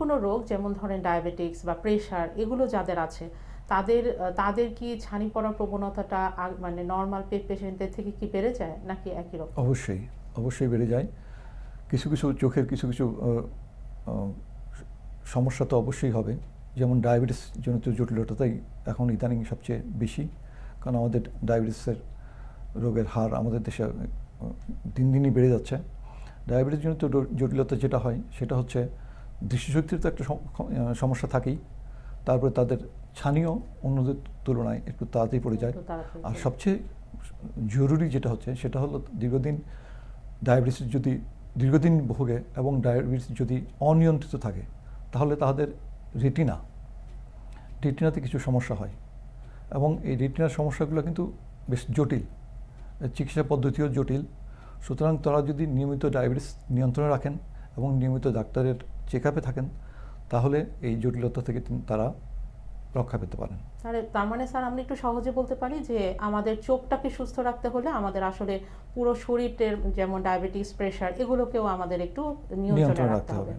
কোনো রোগ, যেমন ধরেন ডায়াবেটিক্স বা প্রেশার এগুলো যাদের আছে, তাদের তাদের কি ছানি পড়ার প্রবণতাটা মানে নর্মাল পেশেন্টদের থেকে কি বেড়ে যায় নাকি একই রকম? অবশ্যই অবশ্যই বেড়ে যায়। কিছু কিছু চোখের কিছু কিছু সমস্যা তো অবশ্যই হবে। যেমন ডায়াবেটিস জনিত জটিলতাই এখন ইদানিং সবচেয়ে বেশি, কারণ আমাদের ডায়াবেটিসের রোগের হার আমাদের দেশে দিন দিনই বেড়ে যাচ্ছে। ডায়াবেটিস জনিত জটিলতা যেটা হয়, সেটা হচ্ছে দৃষ্টিশক্তির তো একটা সমস্যা থাকেই। তারপরে তাদের ছানিও অন্যদের তুলনায় একটু তাড়াতাড়ি পড়ে যায়। আর সবচেয়ে জরুরি যেটা হচ্ছে সেটা হলো দীর্ঘদিন ডায়াবেটিস যদি দীর্ঘদিন ভোগে এবং ডায়াবেটিস যদি অনিয়ন্ত্রিত থাকে তাহলে তাদের রেটিনা রেটিনাতে কিছু সমস্যা হয়। এবং এই রেটিনার সমস্যাগুলো কিন্তু বেশ জটিল চিকিৎসা পদ্ধতিও জটিল। সুতরাং তারা যদি নিয়মিত ডায়াবেটিস নিয়ন্ত্রণে রাখেন এবং নিয়মিত ডাক্তারের চেক আপে থাকেন তাহলে এই জটিলতা থেকে তারা রক্ষা পেতে পারেন তাহলে তার মানে স্যার আমরা একটু সহজে বলতে পারি যে আমাদের চোখটাকে সুস্থ রাখতে হলে আমাদের আসলে পুরো শরীরের যেমন ডায়াবেটিস প্রেশার এগুলোকেও আমাদের একটু নিয়ন্ত্রণে রাখতে হবে।